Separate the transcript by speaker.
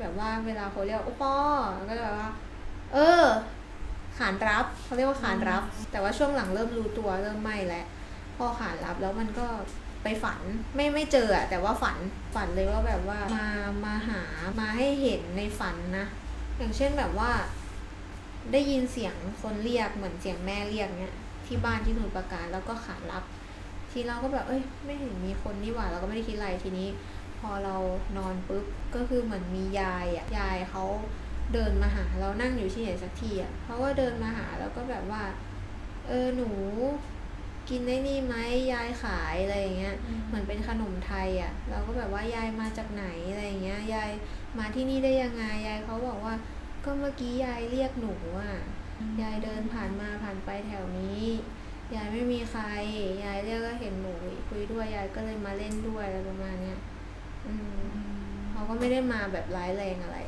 Speaker 1: แบบว่าเวลาเขาเรียกโอปอก็จะแบบว่า เออ ขานรับเขาเรียกว่าขานรับ แต่ว่าช่วงหลังเริ่มรู้ตัวเริ่มไม่แล้วพอขานรับแล้วมันก็ไปฝันไม่ไม่เจออะแต่ว่าฝันฝันเลยว่าแบบว่ามามาหามาให้เห็นในฝันนะ อย่างเช่นแบบว่า ได้ยินเสียงคนเรียกเหมือนเสียงแม่เรียกเนี้ยที่บ้านที่หนุนประการแล้วก็ขานรับ ทีเราก็แบบเอ้ย ไม่เห็นมีคนนี่หว่าเราก็ไม่ได้คิดอะไรทีนี้ พอเรานอนปุ๊บก็คือเหมือนมียายอะยายเขาเดินมาหาเรานั่งอยู่ที่ไหนสักทีอะเขาก็เดินมาหาแล้วก็แบบว่า เออหนูกินได้นี่ไหมยายขายอะไรอย่างเงี้ยเหมือนเป็นขนมไทยอะ เราก็แบบว่ายายมาจากไหนอะไรอย่างเงี้ยยายมาที่นี่ได้ยังไงยายเขาบอกว่า ก็เมื่อกี้ยายเรียกหนูอะยายเดินผ่านมาผ่านไปแถวนี้ยายไม่มีใครยายเรียกก็เห็นหนูคุยด้วยยายก็เลยมาเล่นด้วยอะไรประมาณเนี้ยอืม เขาก็ไม่ได้มาแบบร้ายแรงอะไร